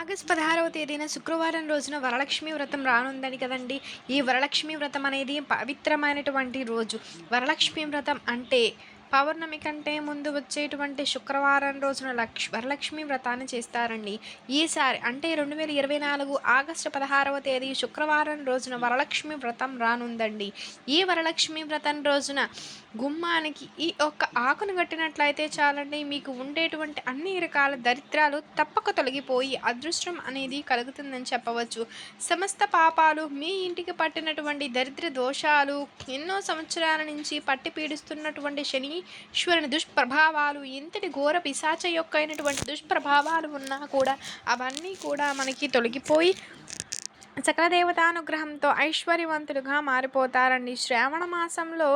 August పదహారవ తేదీన శుక్రవారం రోజున వరలక్ష్మి వ్రతం రానుందని కదండి. ఈ వరలక్ష్మి వ్రతం అనేది పవిత్రమైనటువంటి రోజు. వరలక్ష్మి వ్రతం అంటే పౌర్ణమి కంటే ముందు వచ్చేటువంటి శుక్రవారం రోజున లక్ష్ వరలక్ష్మి వ్రతాన్ని చేస్తారండి. ఈసారి అంటే రెండు వేల ఇరవై నాలుగు ఆగస్టు పదహారవ తేదీ శుక్రవారం రోజున వరలక్ష్మి వ్రతం రానుందండి. ఈ వరలక్ష్మి వ్రతం రోజున గుమ్మానికి ఈ ఒక్క ఆకును కట్టినట్లయితే చాలండి. మీకు ఉండేటువంటి అన్ని రకాల దరిద్రాలు తప్పక తొలగిపోయి అదృష్టం అనేది కలుగుతుందని చెప్పవచ్చు. సమస్త పాపాలు మీ ఇంటికి పట్టినటువంటి దరిద్ర దోషాలు ఎన్నో సంవత్సరాల నుంచి పట్టి పీడిస్తున్నటువంటి శనీశ్వరుని దుష్ప్రభావాలు ఇంతటి ఘోర పిశాచ యొక్క అయినటువంటి దుష్ప్రభావాలు ఉన్నా కూడా అవన్నీ కూడా మనకి తొలగిపోయి సకల దేవతానుగ్రహంతో ఐశ్వర్యవంతులుగా మారిపోతారండి. శ్రావణ మాసంలో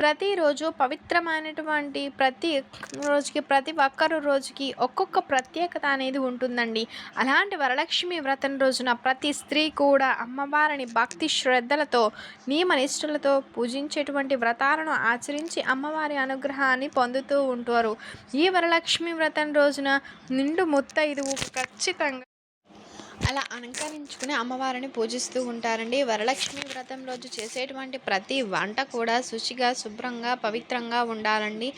ప్రతిరోజు పవిత్రమైనటువంటి ప్రతి రోజుకి ప్రతి ఒక్కరు రోజుకి ఒక్కొక్క ప్రత్యేకత అనేది ఉంటుందండి. అలాంటి వరలక్ష్మి వ్రతం రోజున ప్రతి స్త్రీ కూడా అమ్మవారిని భక్తి శ్రద్ధలతో నియమనిష్టలతో పూజించేటువంటి వ్రతాలను ఆచరించి అమ్మవారి అనుగ్రహాన్ని పొందుతూ ఉంటారు. ఈ వరలక్ష్మి వ్రతం రోజున నిండు ముత్తైదువు ఖచ్చితంగా అలా అలంకరించుకుని అమ్మవారిని పూజిస్తూ ఉంటారండి. వరలక్ష్మి వ్రతం రోజు చేసేటువంటి ప్రతి వంట కూడా శుచిగా శుభ్రంగా పవిత్రంగా ఉండాలండి.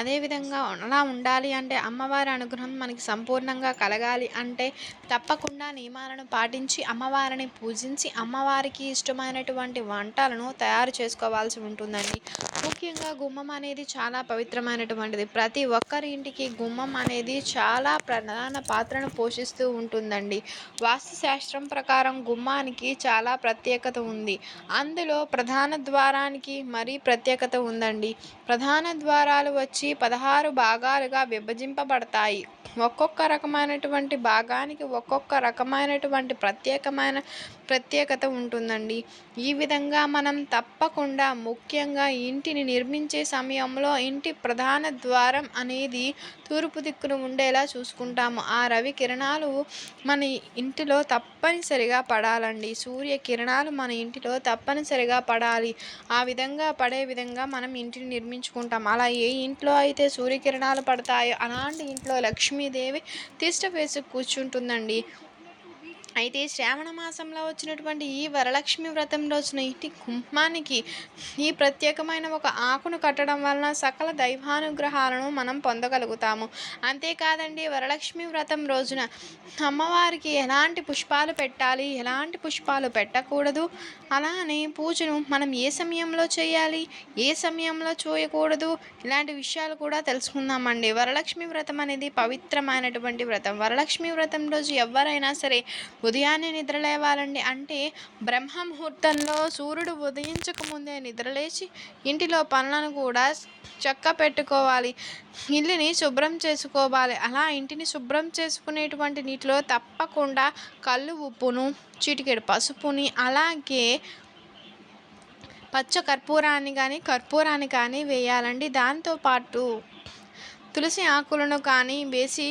అదేవిధంగా అలా ఉండాలి అంటే అమ్మవారి అనుగ్రహం మనకి సంపూర్ణంగా కలగాలి అంటే తప్పకుండా నియమాలను పాటించి అమ్మవారిని పూజించి అమ్మవారికి ఇష్టమైనటువంటి వంటలను తయారు చేసుకోవాల్సి ఉంటుందండి. ముఖ్యంగా గుమ్మం అనేది చాలా పవిత్రమైనటువంటిది. ప్రతి ఒక్కరి ఇంటికి గుమ్మం అనేది చాలా ప్రధాన పాత్రను పోషిస్తూ ఉంటుందండి. వాస్తుశాస్త్రం ప్రకారం గుమ్మానికి చాలా ప్రత్యేకత ఉంది. అందులో ప్రధాన ద్వారానికి మరీ ప్రత్యేకత ఉందండి. ప్రధాన ద్వారాలు వచ్చి పదహారు భాగాలుగా విభజింపబడతాయి. ఒక్కొక్క రకమైనటువంటి భాగానికి ఒక్కొక్క రకమైనటువంటి ప్రత్యేకమైన ప్రత్యేకత ఉంటుందండి. ఈ విధంగా మనం తప్పకుండా ముఖ్యంగా ఇంటిని నిర్మించే సమయంలో ఇంటి ప్రధాన ద్వారం అనేది తూర్పు దిక్కున ఉండేలా చూసుకుంటాము. ఆ రవి కిరణాలు మన ఇంటిలో తప్పనిసరిగా పడాలండి. సూర్య కిరణాలు మన ఇంటిలో తప్పనిసరిగా పడాలి. ఆ విధంగా పడే విధంగా మనం ఇంటిని నిర్మించుకుంటాం. అలా ఏ ఇంట్లో అయితే సూర్యకిరణాలు పడతాయో అలాంటి ఇంట్లో లక్ష్మీదేవి తిష్ట వేసి కూర్చుంటుందండి. అయితే శ్రావణ మాసంలో వచ్చినటువంటి ఈ వరలక్ష్మి వ్రతం రోజున ఇంటి కుంభానికి ఈ ప్రత్యేకమైన ఒక ఆకును కట్టడం వలన సకల దైవానుగ్రహాలను మనం పొందగలుగుతాము. అంతేకాదండి వరలక్ష్మి వ్రతం రోజున అమ్మవారికి ఎలాంటి పుష్పాలు పెట్టాలి ఎలాంటి పుష్పాలు పెట్టకూడదు అలానే పూజను మనం ఏ సమయంలో చేయాలి ఏ సమయంలో చేయకూడదు ఇలాంటి విషయాలు కూడా తెలుసుకుందామండి. వరలక్ష్మి వ్రతం అనేది పవిత్రమైనటువంటి వ్రతం. వరలక్ష్మి వ్రతం రోజు ఎవరైనా సరే ఉదయాన్నే నిద్రలేవాలండి. అంటే బ్రహ్మ ముహూర్తంలో సూర్యుడు ఉదయించక ముందే నిద్రలేచి ఇంటిలో పనులను కూడా చక్క పెట్టుకోవాలి. ఇల్లుని శుభ్రం చేసుకోవాలి. అలా ఇంటిని శుభ్రం చేసుకునేటువంటి నీటిలో తప్పకుండా కళ్ళు ఉప్పును చిటికెడు పసుపుని అలాగే పచ్చ కర్పూరాన్ని కానీ కర్పూరాన్ని కానీ వేయాలండి. దాంతోపాటు తులసి ఆకులను కానీ వేసి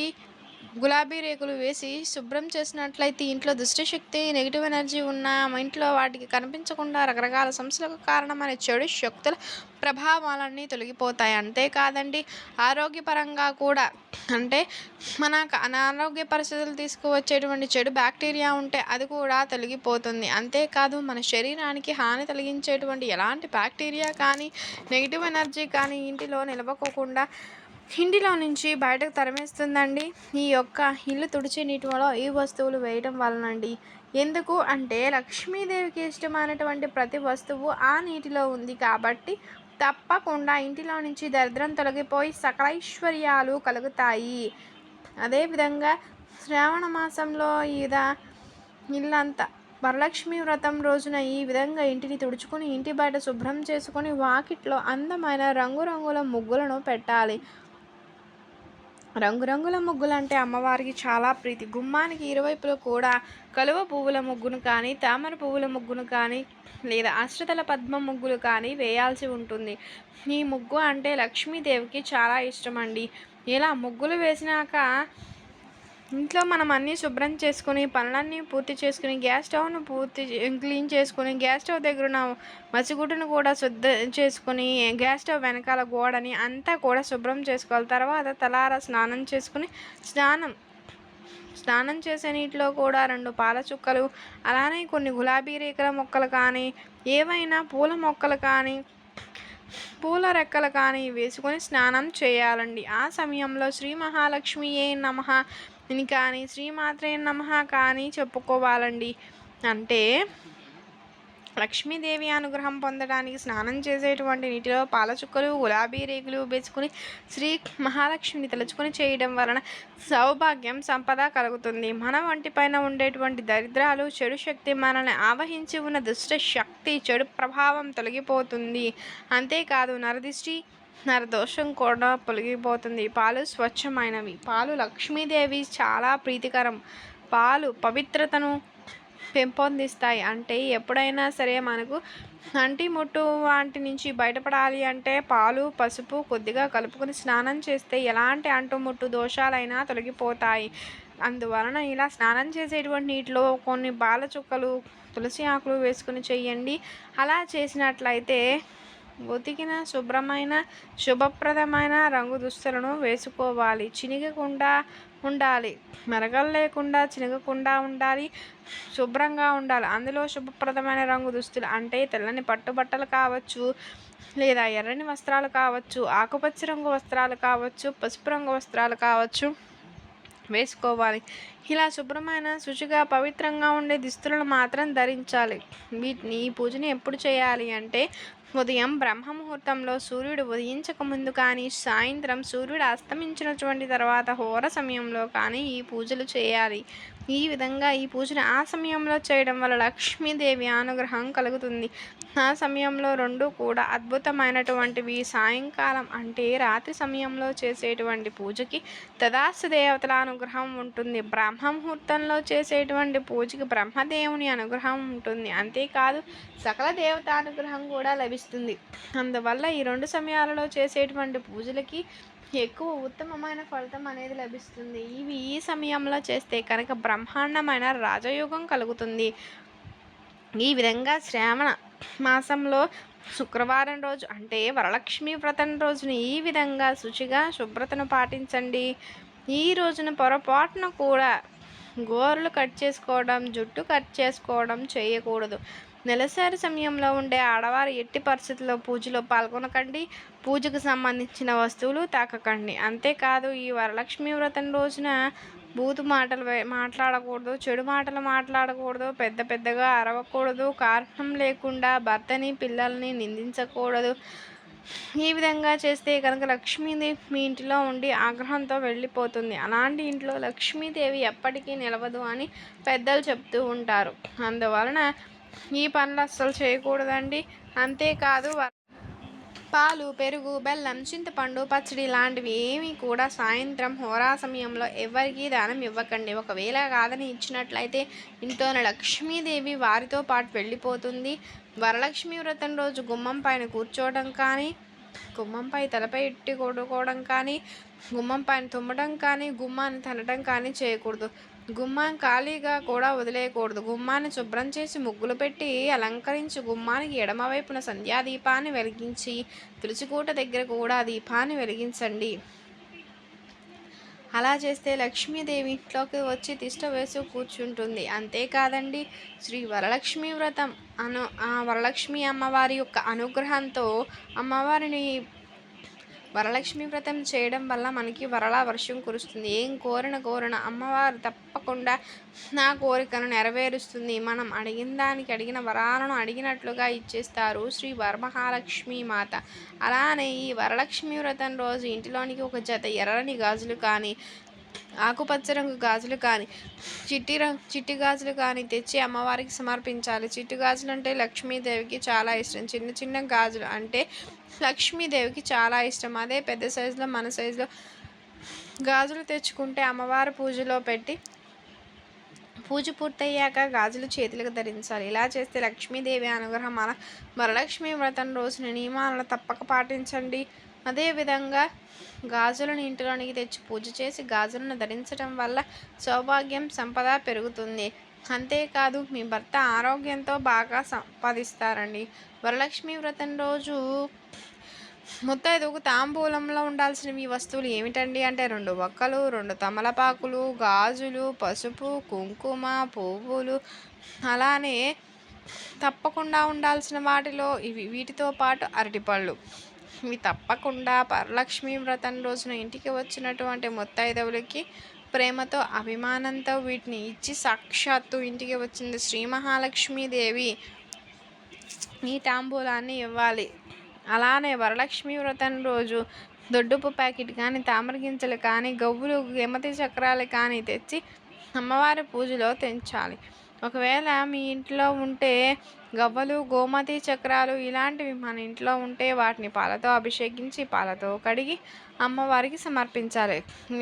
గులాబీ రేకులు వేసి శుభ్రం చేసినట్లయితే ఇంట్లో దుష్టశక్తి నెగిటివ్ ఎనర్జీ ఉన్న మా ఇంట్లో వాటికి కనిపించకుండా రకరకాల సమస్యలకు కారణమైన చెడు శక్తుల ప్రభావాలన్నీ తొలగిపోతాయి. అంతేకాదండి ఆరోగ్యపరంగా కూడా. అంటే మన అనారోగ్య పరిస్థితులు తీసుకువచ్చేటువంటి చెడు బ్యాక్టీరియా ఉంటే అది కూడా తొలగిపోతుంది. అంతేకాదు మన శరీరానికి హాని కలిగించేటువంటి ఎలాంటి బ్యాక్టీరియా కానీ నెగిటివ్ ఎనర్జీ కానీ ఇంటిలో నిలవకోకుండా ఇంటిలో నుంచి బయటకు తరిమేస్తుందండి. ఈ యొక్క ఇల్లు తుడిచే నీటిలో ఈ వస్తువులు వేయడం వలనండి. ఎందుకు అంటే లక్ష్మీదేవికి ఇష్టమైనటువంటి ప్రతి వస్తువు ఆ నీటిలో ఉంది కాబట్టి తప్పకుండా ఇంటిలో నుంచి దరిద్రం తొలగిపోయి సకలైశ్వర్యాలు కలుగుతాయి. అదేవిధంగా శ్రావణ మాసంలో ఇద ఇల్లంతా వరలక్ష్మి వ్రతం రోజున ఈ విధంగా ఇంటిని తుడుచుకుని ఇంటి బయట శుభ్రం చేసుకొని వాకిట్లో అందమైన రంగురంగుల ముగ్గులను పెట్టాలి. రంగురంగుల ముగ్గులు అంటే అమ్మవారికి చాలా ప్రీతి. గుమ్మానికి ఇరువైపులో కూడా కలువ పువ్వుల ముగ్గును కానీ తామర పువ్వుల ముగ్గును కానీ లేదా అష్టతల పద్మ ముగ్గులు కానీ వేయాల్సి ఉంటుంది. ఈ ముగ్గు అంటే లక్ష్మీదేవికి చాలా ఇష్టం అండి ఇలా ముగ్గులు వేసినాక ఇంట్లో మనం అన్నీ శుభ్రం చేసుకుని పనులన్నీ పూర్తి చేసుకుని గ్యాస్ స్టవ్ను పూర్తి క్లీన్ చేసుకుని గ్యాస్ స్టవ్ దగ్గర ఉన్న మసిగుడ్డును కూడా శుద్ధ చేసుకుని గ్యాస్ స్టవ్ వెనకాల గోడని అంతా కూడా శుభ్రం చేసుకోవాలి. తర్వాత తలార స్నానం చేసుకుని స్నానం స్నానం చేసే నీటిలో కూడా రెండు పాల చుక్కలు అలానే కొన్ని గులాబీ రేఖల మొక్కలు కానీ ఏవైనా పూల మొక్కలు కానీ పూల రెక్కలు కానీ వేసుకొని స్నానం చేయాలండి. ఆ సమయంలో శ్రీ మహాలక్ష్మి ఏ నమ. అని కానీ శ్రీమాత్రే నమ కానీ చెప్పుకోవాలండి. అంటే లక్ష్మీదేవి అనుగ్రహం పొందడానికి స్నానం చేసేటువంటి నీటిలో పాలచుక్కలు గులాబీ రేకులు బెచ్చుకుని శ్రీ మహాలక్ష్మిని తలుచుకొని చేయడం వలన సౌభాగ్యం సంపద కలుగుతుంది. మన వంటి పైన ఉండేటువంటి దరిద్రాలు చెడు శక్తి మనల్ని ఆవహించి ఉన్న దుష్ట శక్తి చెడు ప్రభావం తొలగిపోతుంది. అంతేకాదు నరదిష్టి నరదోషం కూడా తొలగిపోతుంది పాలు స్వచ్ఛమైనవి. పాలు లక్ష్మీదేవి చాలా ప్రీతికరం. పాలు పవిత్రతను పెంపొందిస్తాయి. అంటే ఎప్పుడైనా సరే మనకు అంటి ముట్టు వాటి నుంచి బయటపడాలి అంటే పాలు పసుపు కొద్దిగా కలుపుకొని స్నానం చేస్తే ఎలాంటి అంటుముట్టు దోషాలైనా తొలగిపోతాయి. అందువలన ఇలా స్నానం చేసేటువంటి నీటిలో కొన్ని బాల చుక్కలు తులసి ఆకులు వేసుకుని చేయండి. అలా చేసినట్లయితే ఉతికిన శుభ్రమైన శుభప్రదమైన రంగు దుస్తులను వేసుకోవాలి. చినిగకుండా ఉండాలి. మెరగలు లేకుండా చినగకుండా ఉండాలి. శుభ్రంగా ఉండాలి. అందులో శుభప్రదమైన రంగు దుస్తులు అంటే తెల్లని పట్టుబట్టలు కావచ్చు లేదా ఎర్రని వస్త్రాలు కావచ్చు ఆకుపచ్చ రంగు వస్త్రాలు కావచ్చు పసుపు రంగు వస్త్రాలు కావచ్చు. వేసుకోవాలి. ఇలా శుభ్రమైన శుచిగా పవిత్రంగా ఉండే దుస్తులను మాత్రం ధరించాలి. వీటిని ఈ పూజని ఎప్పుడు చేయాలి అంటే ఉదయం బ్రహ్మ ముహూర్తంలో సూర్యుడు ఉదయించక ముందు కానీ సాయంత్రం సూర్యుడు అస్తమించినటువంటి తర్వాత హోర సమయంలో కానీ ఈ పూజలు చేయాలి. ఈ విధంగా ఈ పూజను ఆ సమయంలో చేయడం వల్ల లక్ష్మీదేవి అనుగ్రహం కలుగుతుంది. ఆ సమయంలో రెండు కూడా అద్భుతమైనటువంటివి. సాయంకాలం అంటే రాత్రి సమయంలో చేసేటువంటి పూజకి తదాస్తు దేవతల అనుగ్రహం ఉంటుంది. బ్రహ్మ ముహూర్తంలో చేసేటువంటి పూజకి బ్రహ్మదేవుని అనుగ్రహం ఉంటుంది. అంతేకాదు సకల దేవత అనుగ్రహం కూడా లభిస్తుంది. అందువల్ల ఈ రెండు సమయాలలో చేసేటువంటి పూజలకి ఎక్కువ ఉత్తమమైన ఫలితం అనేది లభిస్తుంది. ఇవి ఈ సమయంలో చేస్తే కనుక బ్రహ్మాండమైన రాజయోగం కలుగుతుంది. ఈ విధంగా శ్రావణ మాసంలో శుక్రవారం రోజు అంటే వరలక్ష్మి వ్రతం రోజున ఈ విధంగా శుచిగా శుభ్రతను పాటించండి. ఈ రోజున పొరపాటున కూడా గోర్లు కట్ చేసుకోవడం జుట్టు కట్ చేసుకోవడం చేయకూడదు. నెలసరి సమయంలో ఉండే ఆడవారు ఎట్టి పరిస్థితుల్లో పూజలో పాల్గొనకండి. పూజకు సంబంధించిన వస్తువులు తాకకండి. అంతేకాదు ఈ వరలక్ష్మి వ్రతం రోజున బూతు మాటలు మాట్లాడకూడదు చెడు మాటలు మాట్లాడకూడదు పెద్ద పెద్దగా అరవకూడదు కారణం లేకుండా భర్తని పిల్లల్ని నిందించకూడదు. ఈ విధంగా చేస్తే కనుక లక్ష్మీదేవి మీ ఇంటిలో ఉండి ఆగ్రహంతో వెళ్ళిపోతుంది. అలాంటి ఇంట్లో లక్ష్మీదేవి ఎప్పటికీ నిలవదు అని పెద్దలు చెప్తూ ఉంటారు. అందువలన ఈ పనులు అస్సలు చేయకూడదండి. అంతేకాదు పాలు పెరుగు బెల్లం చింతపండు పచ్చడి లాంటివి ఏమీ కూడా సాయంత్రం హోరా సమయంలో ఎవరికీ దానం ఇవ్వకండి. ఒకవేళ కాదని ఇచ్చినట్లయితే ఇంట్లోని లక్ష్మీదేవి వారితో పాటు వెళ్ళిపోతుంది. వరలక్ష్మి వ్రతం రోజు గుమ్మం పైన కూర్చోవడం కానీ గుమ్మంపై తలపై ఇట్టి కొడుకోవడం కానీ గుమ్మం పైన తుమ్మడం కానీ గుమ్మాన్ని తనడం కానీ చేయకూడదు. గుమ్మం ఖాళీగా కూడా వదిలేయకూడదు. గుమ్మాన్ని శుభ్రం చేసి ముగ్గులు పెట్టి అలంకరించి గుమ్మానికి ఎడమవైపున సంధ్యాదీపాన్ని వెలిగించి తులసికూట దగ్గర కూడా దీపాన్ని వెలిగించండి. అలా చేస్తే లక్ష్మీదేవి ఇంట్లోకి వచ్చి తిష్ట వేసి కూర్చుంటుంది. అంతేకాదండి శ్రీ వరలక్ష్మి వ్రతం. అను ఆ వరలక్ష్మి అమ్మవారి యొక్క అనుగ్రహంతో అమ్మవారిని వరలక్ష్మి వ్రతం చేయడం వల్ల మనకి వరల వర్షం కురుస్తుంది. ఏం కోరిన కోరిన అమ్మవారు తప్పకుండా నా కోరికను నెరవేరుస్తుంది. మనం అడిగిన దానికి అడిగిన వరాలను అడిగినట్లుగా ఇచ్చేస్తారు. శ్రీ వరమహాలక్ష్మి మాత. అలానే ఈ వరలక్ష్మి వ్రతం రోజు ఇంటిలోనికి ఒక జత ఎర్రని గాజులు కానీ ఆకుపచ్చ రంగు గాజులు కానీ చిట్టి రంగు చిట్టి గాజులు కానీ తెచ్చి అమ్మవారికి సమర్పించాలి. చిట్టి గాజులు అంటే లక్ష్మీదేవికి చాలా ఇష్టం. చిన్న చిన్న గాజులు అంటే లక్ష్మీదేవికి చాలా ఇష్టం. అదే పెద్ద సైజులో మన సైజులో గాజులు తెచ్చుకుంటే అమ్మవారి పూజలో పెట్టి పూజ పూర్తయ్యాక గాజులు చేతులకు ధరించాలి. ఇలా చేస్తే లక్ష్మీదేవి అనుగ్రహం మన వరలక్ష్మి వ్రతం రోజున నియమాలను తప్పక పాటించండి. అదేవిధంగా గాజులను ఇంటిలోనికి తెచ్చి పూజ చేసి గాజులను ధరించడం వల్ల సౌభాగ్యం సంపద పెరుగుతుంది. అంతేకాదు మీ భర్త ఆరోగ్యంతో బాగా సంపాదిస్తారండి. వరలక్ష్మి వ్రతం రోజు ముత్తైదువుకు తాంబూలంలో ఉండాల్సినవి ఈ వస్తువులు ఏమిటండి అంటే రెండు ఒక్కలు రెండు తమలపాకులు గాజులు పసుపు కుంకుమ పువ్వులు. అలానే తప్పకుండా ఉండాల్సిన వాటిలో ఇవి వీటితో పాటు అరటిపళ్ళు. ఇవి తప్పకుండా వరలక్ష్మి వ్రతం రోజున ఇంటికి వచ్చినటువంటి ముత్తైదవులకి ప్రేమతో అభిమానంతో వీటిని ఇచ్చి సాక్షాత్తు ఇంటికి వచ్చింది శ్రీ మహాలక్ష్మీదేవి. ఈ తాంబూలాన్ని ఇవ్వాలి. అలానే వరలక్ష్మి వ్రతం రోజు దొడ్డుపు ప్యాకెట్ కానీ తామర గింజలు కానీ గవ్వులు గెమతి చక్రాలు కానీ తెచ్చి అమ్మవారి పూజలో తెంచాలి. ఒకవేళ మీ ఇంట్లో ఉంటే గవ్వలు గోమతి చక్రాలు ఇలాంటివి మన ఇంట్లో ఉంటే వాటిని పాలతో అభిషేకించి పాలతో కడిగి అమ్మవారికి సమర్పించాలి.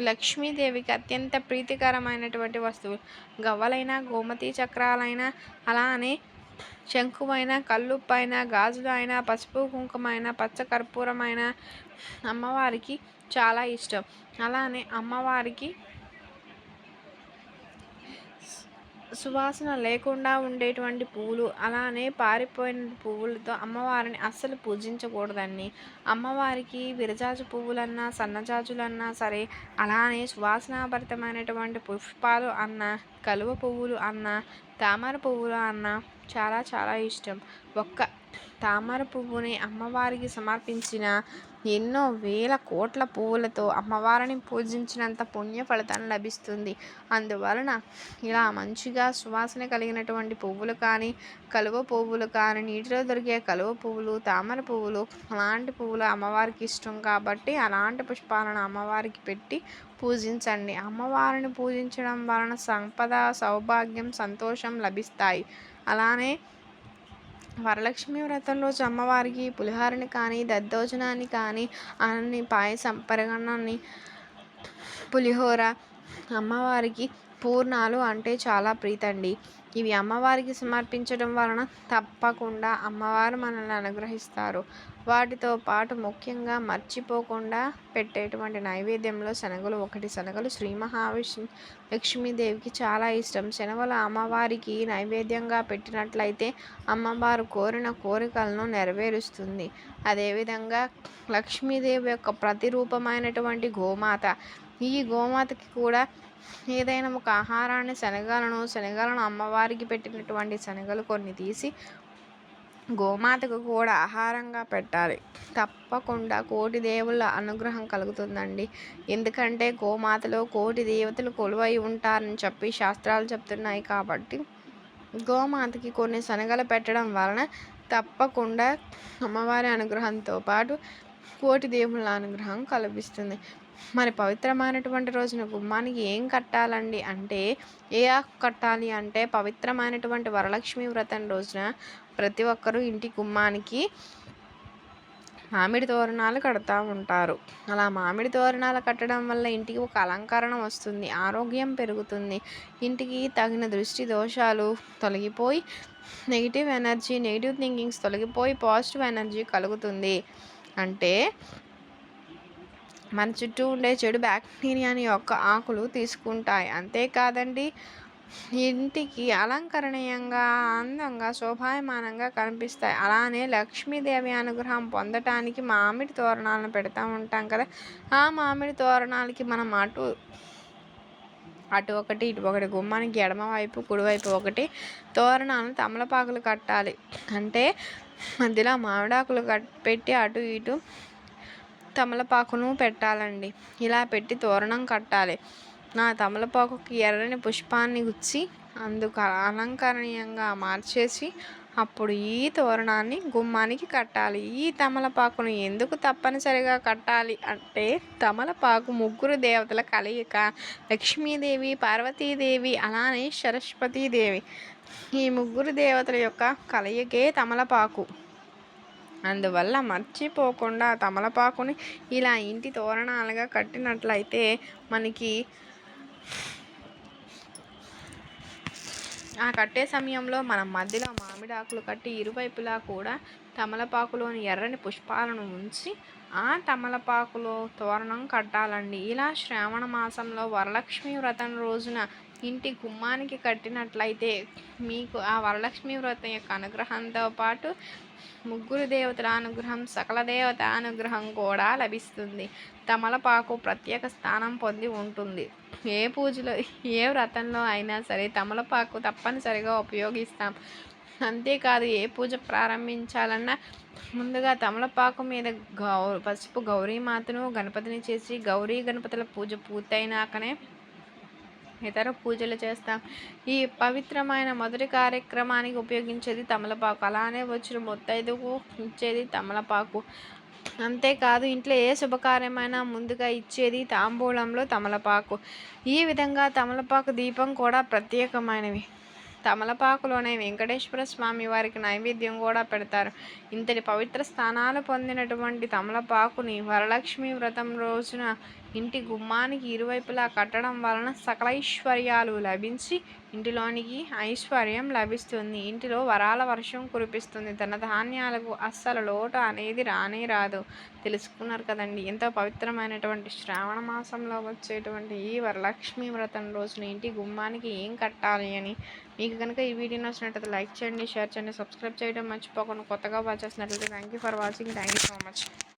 లక్ష్మీదేవికి అత్యంత ప్రీతికరమైనటువంటి వస్తువులు గవ్వలైనా గోమతి చక్రాలైనా అలానే శంకువైన కల్లుప్పైన గాజులు అయినా పసుపు కుంకుమైన పచ్చ కర్పూరమైన అమ్మవారికి చాలా ఇష్టం. అలానే అమ్మవారికి సువాసన లేకుండా ఉండేటువంటి పువ్వులు అలానే పారిపోయిన పువ్వులతో అమ్మవారిని అస్సలు పూజించకూడదండి. అమ్మవారికి విరజాజు పువ్వులన్నా సన్నజాజులన్నా సరే అలానే సువాసనాభరితమైనటువంటి పుష్పాలు అన్న కలువ పువ్వులు అన్న తామర పువ్వులు అన్న చాలా చాలా ఇష్టం. ఒక్క తామర పువ్వుని అమ్మవారికి సమర్పించిన ఎన్నో వేల కోట్ల పువ్వులతో అమ్మవారిని పూజించినంత పుణ్య ఫలితం లభిస్తుంది. అందువలన ఇలా మంచిగా సువాసన కలిగినటువంటి పువ్వులు కానీ కలువ పువ్వులు కానీ నీటిలో దొరికే కలువ పువ్వులు తామర పువ్వులు అలాంటి పువ్వులు అమ్మవారికి ఇష్టం కాబట్టి అలాంటి పుష్పాలను అమ్మవారికి పెట్టి పూజించండి. అమ్మవారిని పూజించడం వలన సంపద సౌభాగ్యం సంతోషం లభిస్తాయి. అలానే వరలక్ష్మి వ్రతం రోజు అమ్మవారికి పులిహోరని కానీ దద్దోజనాన్ని కానీ అన్ని పాయసం పెరగన్నాన్ని పులిహోర అమ్మవారికి పూర్ణాలు అంటే చాలా ప్రీతండి. ఇవి అమ్మవారికి సమర్పించడం వలన తప్పకుండా అమ్మవారు మనల్ని అనుగ్రహిస్తారు. వాటితో పాటు ముఖ్యంగా మర్చిపోకుండా పెట్టేటువంటి నైవేద్యంలో శనగలు ఒకటి శనగలు శ్రీ మహావిష్ణు లక్ష్మీదేవికి చాలా ఇష్టం. శనగలు అమ్మవారికి నైవేద్యంగా పెట్టినట్లయితే అమ్మవారు కోరిన కోరికలను నెరవేరుస్తుంది. అదేవిధంగా లక్ష్మీదేవి యొక్క ప్రతిరూపమైనటువంటి గోమాత ఈ గోమాతకి కూడా ఏదైనా ఒక ఆహారాన్ని శనగలను శనగలను అమ్మవారికి పెట్టినటువంటి శనగలు కొన్ని తీసి గోమాతకు కూడా ఆహారంగా పెట్టాలి. తప్పకుండా కోటి దేవుళ్ళ అనుగ్రహం కలుగుతుందండి. ఎందుకంటే గోమాతలో కోటి దేవతలు కొలువై ఉంటారని చెప్పి శాస్త్రాలు చెప్తున్నాయి కాబట్టి గోమాతకి కొన్ని శనగలు పెట్టడం వలన తప్పకుండా అమ్మవారి అనుగ్రహంతో పాటు కోటి దేవుళ్ళ అనుగ్రహం కల్పిస్తుంది మరి పవిత్రమైనటువంటి రోజున గుమ్మానికి ఏం కట్టాలండి? అంటే ఏ ఆకు కట్టాలి అంటే పవిత్రమైనటువంటి వరలక్ష్మి వ్రతం రోజున ప్రతి ఒక్కరూ ఇంటి గుమ్మానికి మామిడి తోరణాలు కడతా ఉంటారు. అలా మామిడి తోరణాలు కట్టడం వల్ల ఇంటికి ఒక అలంకరణ వస్తుంది ఆరోగ్యం పెరుగుతుంది. ఇంటికి తగిన దృష్టి దోషాలు తొలగిపోయి నెగిటివ్ ఎనర్జీ నెగిటివ్ థింకింగ్స్ తొలగిపోయి పాజిటివ్ ఎనర్జీ కలుగుతుంది. అంటే మన చుట్టూ ఉండే చెడు బ్యాక్టీరియాని యొక్క ఆకులు తీసుకుంటాయి. అంతేకాదండి ఇంటికి అలంకరణీయంగా అందంగా శోభాయమానంగా కనిపిస్తాయి. అలానే లక్ష్మీదేవి అనుగ్రహం పొందటానికి మామిడి తోరణాలను పెడతా ఉంటాం కదా. ఆ మామిడి తోరణాలకి మనం అటు అటు ఒకటి ఇటు ఒకటి గుమ్మానికి ఎడమవైపు కుడివైపు ఒకటి తోరణాలను తమలపాకులు కట్టాలి. అంటే మధ్యలో మామిడాకులు కట్ పెట్టి అటు ఇటు తమలపాకును పెట్టాలండి. ఇలా పెట్టి తోరణం కట్టాలి. నా తమలపాకుకి ఎర్రని పుష్పాన్ని గుచ్చి అందుకు అలంకరణీయంగా మార్చేసి అప్పుడు ఈ తోరణాన్ని గుమ్మానికి కట్టాలి. ఈ తమలపాకును ఎందుకు తప్పనిసరిగా కట్టాలి అంటే తమలపాకు ముగ్గురు దేవతల కలయిక. లక్ష్మీదేవి పార్వతీదేవి అలానే సరస్వతీదేవి. ఈ ముగ్గురు దేవతల యొక్క కలయికే తమలపాకు. అందువల్ల మర్చిపోకుండా తమలపాకుని ఇలా ఇంటి తోరణాలుగా కట్టినట్లయితే మనకి ఆ కట్టే సమయంలో మనం మధ్యలో మామిడి ఆకులు కట్టి ఇరువైపులా కూడా తమలపాకులోని ఎర్రని పుష్పాలను ఉంచి ఆ తమలపాకులో తోరణం కట్టాలండి. ఇలా శ్రావణ మాసంలో వరలక్ష్మి వ్రతం రోజున ఇంటి గుమ్మానికి కట్టినట్లయితే మీకు ఆ వరలక్ష్మి వ్రతం యొక్క అనుగ్రహంతో పాటు ముగ్గురు దేవతల అనుగ్రహం సకల దేవత అనుగ్రహం కూడా లభిస్తుంది. తమలపాకు ప్రత్యేక స్థానం పొంది ఉంటుంది. ఏ పూజలో ఏ వ్రతంలో అయినా సరే తమలపాకు తప్పనిసరిగా ఉపయోగిస్తాం. అంతేకాదు ఏ పూజ ప్రారంభించాలన్నా ముందుగా తమలపాకు మీద గౌ పసుపు గౌరీమాతను గణపతిని చేసి గౌరీ గణపతుల పూజ పూర్తయినాకనే ఇతర పూజలు చేస్తాం. ఈ పవిత్రమైన మొదటి కార్యక్రమానికి ఉపయోగించేది తమలపాకు. అలానే వచ్చిన ముత్తైదుకు ఇచ్చేది తమలపాకు. అంతేకాదు ఇంట్లో ఏ శుభకార్యమైనా ముందుగా ఇచ్చేది తాంబూలంలో తమలపాకు. ఈ విధంగా తమలపాకు దీపం కూడా ప్రత్యేకమైనవి. తమలపాకులోనే వెంకటేశ్వర స్వామి వారికి నైవేద్యం కూడా పెడతారు. ఇంతటి పవిత్ర స్థానాలు పొందినటువంటి తమలపాకుని వరలక్ష్మి వ్రతం రోజున ఇంటి గుమ్మానికి ఇరువైపులా కట్టడం వలన సకలైశ్వర్యాలు లభించి ఇంటిలోనికి ఐశ్వర్యం లభిస్తుంది. ఇంటిలో వరాల వర్షం కురిపిస్తుంది. తన ధాన్యాలకు అస్సలు లోటు అనేది రానే రాదు. తెలుసుకున్నారు కదండి. ఎంతో పవిత్రమైనటువంటి శ్రావణ మాసంలో వచ్చేటువంటి ఈ వరలక్ష్మి వ్రతం రోజున ఇంటి గుమ్మానికి ఏం కట్టాలి అని మీకు కనుక ఈ వీడియో నచ్చినట్లయితే లైక్ చేయండి షేర్ చేయండి సబ్స్క్రైబ్ చేయడం మర్చిపోకుండా కొత్తగా వాచ్ చేసినట్లయితే thank you for watching thank you so much